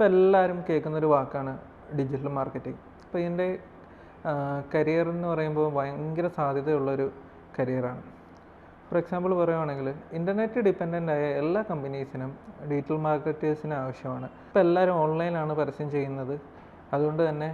ഇപ്പോൾ എല്ലാവരും കേൾക്കുന്നൊരു വാക്കാണ് ഡിജിറ്റൽ മാർക്കറ്റിംഗ് അപ്പോൾ ഇതിന്റെ കരിയർ എന്ന് പറയുമ്പോൾ ഭയങ്കര സാധ്യതയുള്ളൊരു കരിയറാണ് ഫോർ എക്സാമ്പിൾ പറയുവാണെങ്കിൽ ഇന്റർനെറ്റ് ഡിപ്പെൻഡന്റ് ആയ എല്ലാ കമ്പനീസിനും ഡിജിറ്റൽ മാർക്കറ്റേഴ്സിന് ആവശ്യമാണ്. ഇപ്പോൾ എല്ലാവരും ഓൺലൈനാണ് പരസ്യം ചെയ്യുന്നത്. അതുകൊണ്ട് തന്നെ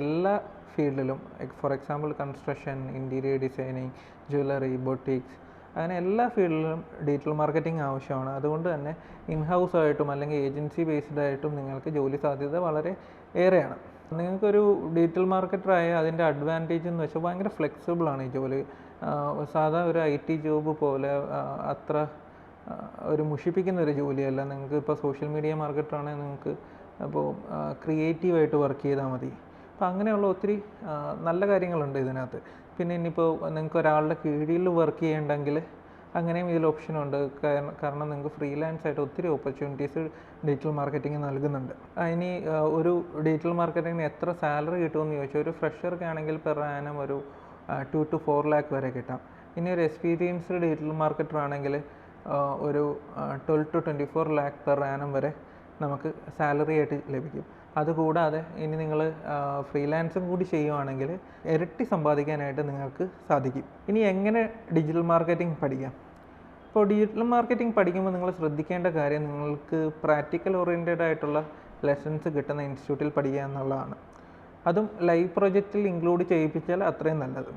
എല്ലാ ഫീൽഡിലും for example construction interior designing jewellery boutiques അങ്ങനെ എല്ലാ ഫീൽഡിലും ഡിജിറ്റൽ മാർക്കറ്റിംഗ് ആവശ്യമാണ്. അതുകൊണ്ട് തന്നെ ഇൻ ഹൗസ് ആയിട്ടും അല്ലെങ്കിൽ ഏജൻസി ബേസ്ഡ് ആയിട്ടും നിങ്ങൾക്ക് ജോലി സാധ്യത വളരെ ഏറെയാണ്. നിങ്ങൾക്കൊരു ഡിജിറ്റൽ മാർക്കറ്ററായ അതിന്റെ അഡ്വാന്റേജ് എന്ന് വെച്ചാൽ ഭയങ്കര ഫ്ലെക്സിബിൾ ആണ് ഈ ജോലി. സാധാ ഒരു ഐ ടി ജോബ് പോലെ അത്ര ഒരു മുഷിപ്പിക്കുന്ന ഒരു ജോലിയല്ല. നിങ്ങൾക്ക് ഇപ്പോൾ സോഷ്യൽ മീഡിയ മാർക്കറ്റാണെങ്കിൽ നിങ്ങൾക്ക് അപ്പോൾ ക്രിയേറ്റീവായിട്ട് വർക്ക് ചെയ്താൽ മതി. അപ്പോൾ അങ്ങനെയുള്ള ഒത്തിരി നല്ല കാര്യങ്ങളുണ്ട് ഇതിനകത്ത്. പിന്നെ ഇനിയിപ്പോൾ നിങ്ങൾക്ക് ഒരാളുടെ കീഴിൽ വർക്ക് ചെയ്യണ്ടെങ്കിൽ അങ്ങനെയും ഇതിൽ ഓപ്ഷനുണ്ട് കാരണം നിങ്ങൾക്ക് ഫ്രീലാൻസ് ആയിട്ട് ഒത്തിരി ഓപ്പർച്യൂണിറ്റീസ് ഡിജിറ്റൽ മാർക്കറ്റിംഗ് നൽകുന്നുണ്ട്. ഇനി ഒരു ഡിജിറ്റൽ മാർക്കറ്റിങ്ങിന് എത്ര സാലറി കിട്ടുമെന്ന് ചോദിച്ചാൽ ഒരു ഫ്രഷർക്ക് ആണെങ്കിൽ പെർ ആനം ഒരു ടു ടു ഫോർ ലാക്ക് വരെ കിട്ടാം. ഇനി ഒരു എക്സ്പീരിയൻസ്ഡ് ഡിജിറ്റൽ മാർക്കറ്റർ ആണെങ്കിൽ ഒരു twelve to twenty four lakh per annum വരെ നമുക്ക് സാലറി ആയിട്ട് ലഭിക്കും. അതുകൂടാതെ ഇനി നിങ്ങൾ ഫ്രീലാൻസും കൂടി ചെയ്യുവാണെങ്കിൽ ഇരട്ടി സമ്പാദിക്കാനായിട്ട് നിങ്ങൾക്ക് സാധിക്കും. ഇനി എങ്ങനെ ഡിജിറ്റൽ മാർക്കറ്റിംഗ് പഠിക്കാം? ഇപ്പോൾ ഡിജിറ്റൽ മാർക്കറ്റിംഗ് പഠിക്കുമ്പോൾ നിങ്ങൾ ശ്രദ്ധിക്കേണ്ട കാര്യം നിങ്ങൾക്ക് പ്രാക്ടിക്കൽ ഓറിയന്റഡ് ആയിട്ടുള്ള ലെസൺസ് കിട്ടുന്ന ഇൻസ്റ്റിറ്റ്യൂട്ടിൽ പഠിക്കുക എന്നുള്ളതാണ്. അതും ലൈവ് പ്രൊജക്റ്റിൽ ഇൻക്ലൂഡ് ചെയ്യിപ്പിച്ചാൽ അത്രയും നല്ലത്.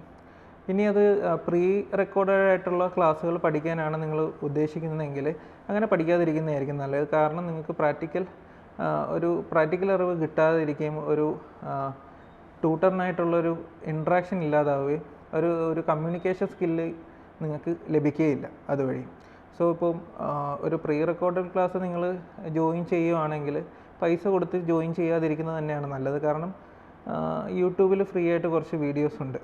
ഇനി അത് പ്രീ റെക്കോർഡഡ് ആയിട്ടുള്ള ക്ലാസ്സുകൾ പഠിക്കാനാണ് നിങ്ങൾ ഉദ്ദേശിക്കുന്നതെങ്കിൽ അങ്ങനെ പഠിക്കാതിരിക്കുന്നതായിരിക്കും നല്ലത്. കാരണം നിങ്ങൾക്ക് പ്രാക്ടിക്കൽ ഒരു പ്രാക്ടിക്കൽ അറിവ് കിട്ടാതിരിക്കുകയും ഒരു ട്യൂട്ടറിനായിട്ടുള്ളൊരു ഇൻട്രാക്ഷൻ ഇല്ലാതാവുകയും ഒരു ഒരു കമ്മ്യൂണിക്കേഷൻ സ്കില്ല് നിങ്ങൾക്ക് ലഭിക്കുകയില്ല അതുവഴി. സോ ഇപ്പം ഒരു പ്രീ റെക്കോർഡഡ് ക്ലാസ് നിങ്ങൾ ജോയിൻ ചെയ്യുവാണെങ്കിൽ പൈസ കൊടുത്ത് ജോയിൻ ചെയ്യാതിരിക്കുന്നത് തന്നെയാണ് നല്ലത്. കാരണം യൂട്യൂബിൽ ഫ്രീ ആയിട്ട് കുറച്ച് വീഡിയോസ് ഉണ്ട്.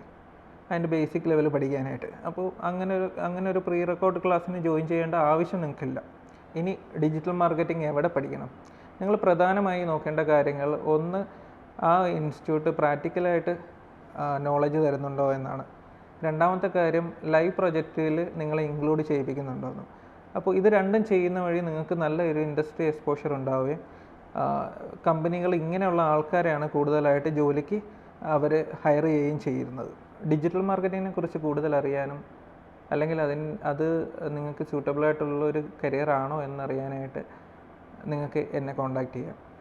അതിന്റെ ബേസിക് ലെവൽ പഠിക്കാനായിട്ട്. അപ്പോൾ അങ്ങനെ ഒരു അങ്ങനെ ഒരു പ്രീ റെക്കോർഡ് ക്ലാസ്സിന് ജോയിൻ ചെയ്യേണ്ട ആവശ്യം നിങ്ങൾക്കില്ല. ഇനി ഡിജിറ്റൽ മാർക്കറ്റിംഗ് എവിടെ പഠിക്കണം? നിങ്ങൾ പ്രധാനമായി നോക്കേണ്ട കാര്യങ്ങൾ ഒന്ന് ആ ഇൻസ്റ്റിറ്റ്യൂട്ട് പ്രാക്ടിക്കലായിട്ട് നോളജ് തരുന്നുണ്ടോ എന്നാണ്. രണ്ടാമത്തെ കാര്യം ലൈവ് പ്രൊജക്റ്റിൽ നിങ്ങളെ ഇൻക്ലൂഡ് ചെയ്യിപ്പിക്കുന്നുണ്ടോ എന്ന്. അപ്പോൾ ഇത് രണ്ടും ചെയ്യുന്ന വഴി നിങ്ങൾക്ക് നല്ല ഒരു ഇൻഡസ്ട്രി എക്സ്പോഷർ ഉണ്ടാവുകയും കമ്പനികൾ ഇങ്ങനെയുള്ള ആൾക്കാരെയാണ് കൂടുതലായിട്ട് ജോലിക്ക് അവർ ഹയർ ചെയ്യുകയും ചെയ്യുന്നത്. ഡിജിറ്റൽ മാർക്കറ്റിങ്ങിനെ കുറിച്ച് കൂടുതൽ അറിയാനും അല്ലെങ്കിൽ അതിന് അത് നിങ്ങൾക്ക് സ്യൂട്ടബിൾ ആയിട്ടുള്ള ഒരു കരിയർ ആണോ എന്നറിയാനായിട്ട് നിങ്ങൾക്ക് എന്നെ കോൺടാക്റ്റ് ചെയ്യാം.